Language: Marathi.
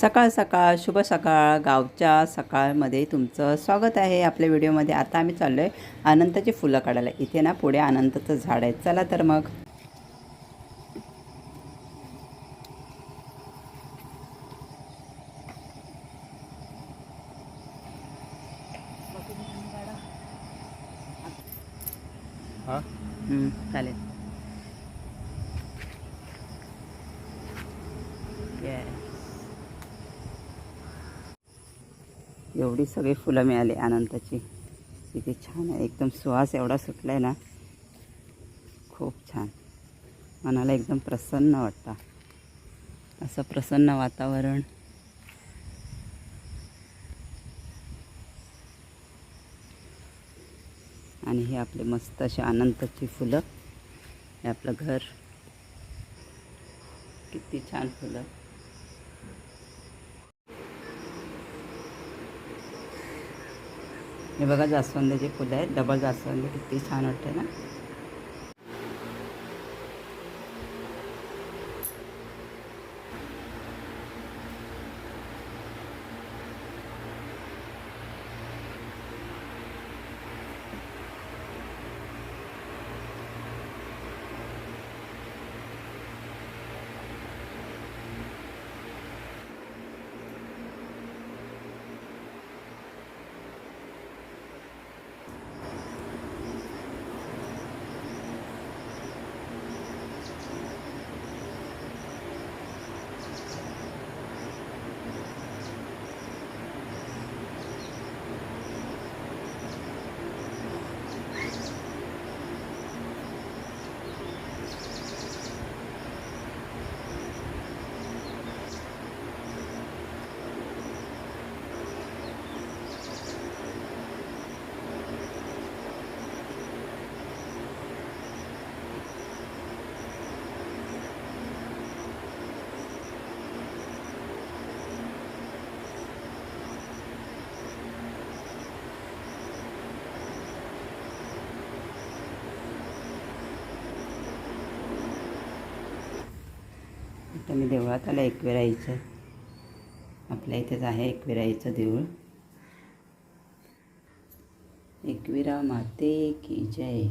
सकाळ सकाळ शुभ सकाळ गावच्या सकाळमध्ये तुमचं स्वागत आहे आपल्या व्हिडिओमध्ये. आता आम्ही चाललो आहे अनंताची फुलं काढायला. इथे ना पुढे अनंताचं झाड आहे. चला तर मग. चालेल. एवढी सगळी फुलं मिळाली अनंताची. किती छान आहे. एकदम सुवास एवढा सुटला आहे ना. खूप छान. मनाला एकदम प्रसन्न वाटतं. असं प्रसन्न वातावरण. आणि हे आपले मस्त असे अनंताची फुलं. हे आपलं घर. किती छान फुलं. हे बघा जास्वंदाचे फुलं आहेत. डबल जास्वंद किती छान वाटते ना? आता मी देवळात आलं एकविराईचं आपल्या इथेच आहे एकविराईचं देऊळ. एकविरा माते की जय.